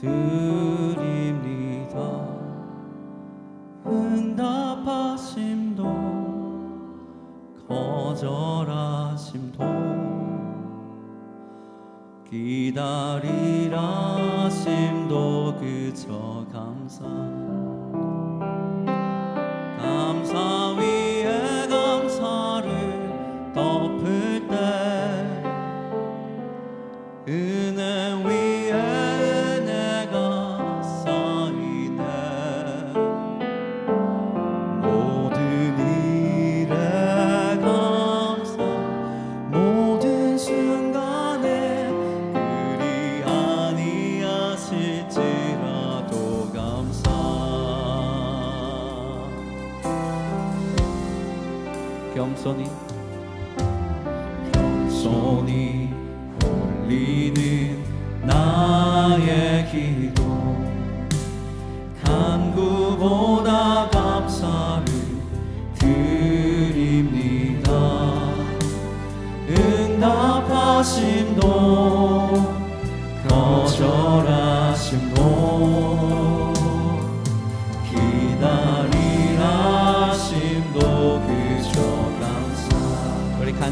드립니다. 응답하심도 거절하심도 기다리라심도 그저 감사. 것일지라도 감사. 겸손히 겸손히 올리는 나의 기도. 간구보다 감사를 드립니다. 응답하시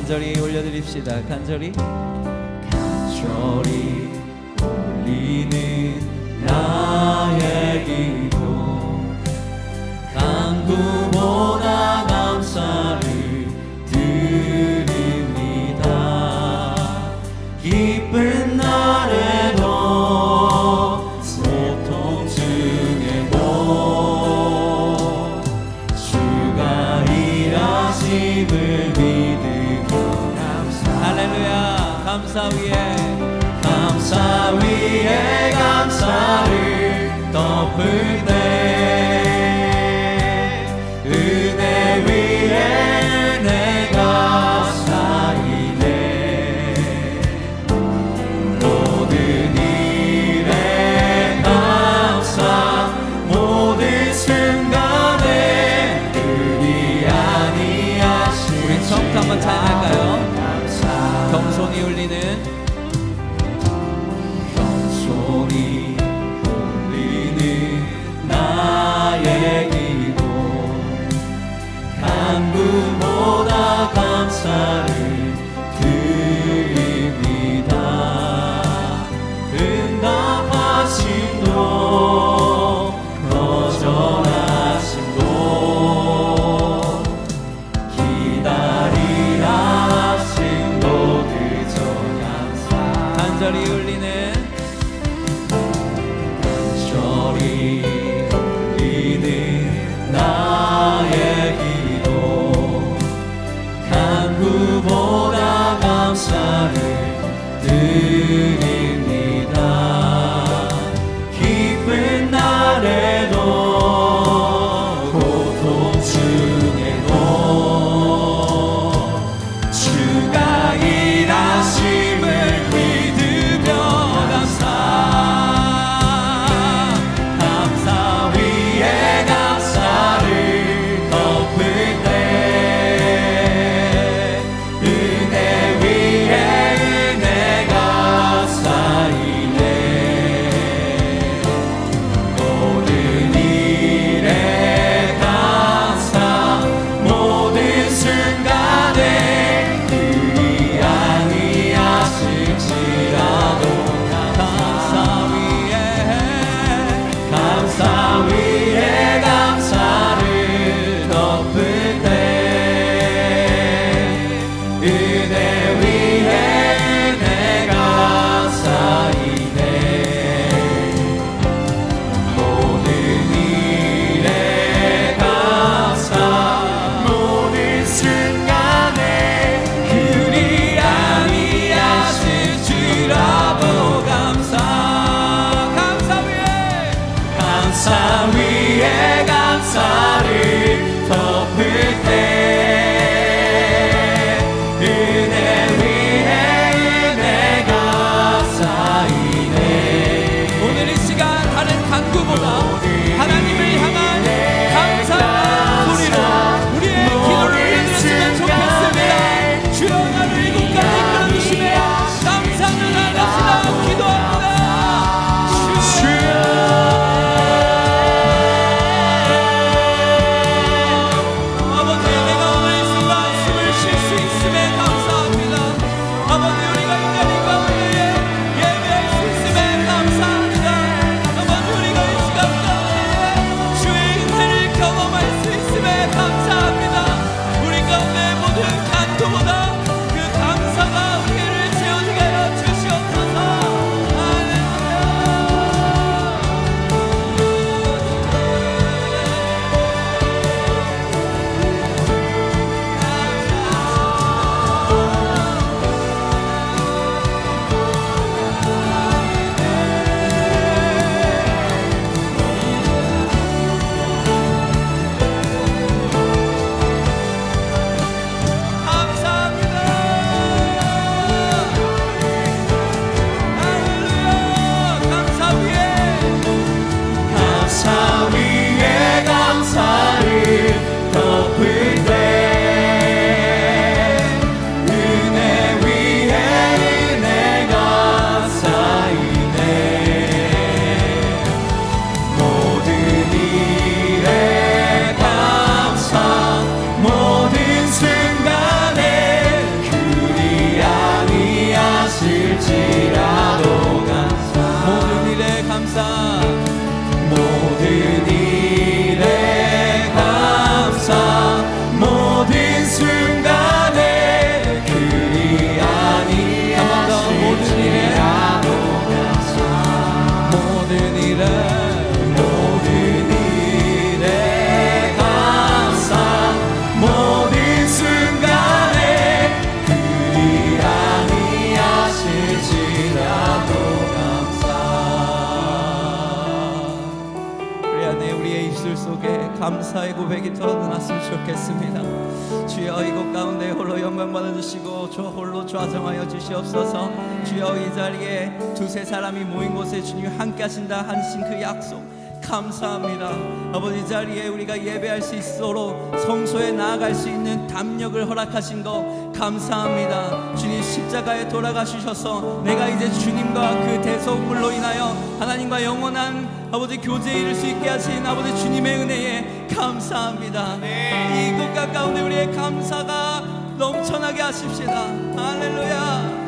간절히 올려드립시다. 간절히 간절히 올리는 나의 감사 위에 감사 위에 감사를 덮을 때 은혜 위에 내가 쌓이네 모든 일에 감사 모든 순간에 그리 아니하시 우리 정탐은 다. 손이 울리는 감사의 고백이 드러났으면 좋겠습니다. 주여 이곳 가운데 홀로 영광 받아주시고 저 홀로 좌정하여 주시옵소서. 주여 이 자리에 두세 사람이 모인 곳에 주님 함께 하신다 하신 그 약속 감사합니다. 아버지 이 자리에 우리가 예배할 수 있도록 성소에 나아갈 수 있는 담력을 허락하신 거 감사합니다. 주님 십자가에 돌아가주셔서 내가 이제 주님과 그 대속물로 인하여 하나님과 영원한 아버지 교제에 이를 수 있게 하신 아버지 주님의 은혜에 감사합니다. 이곳 가까운데 우리의 감사가 넘쳐나게 하십시다. 할렐루야.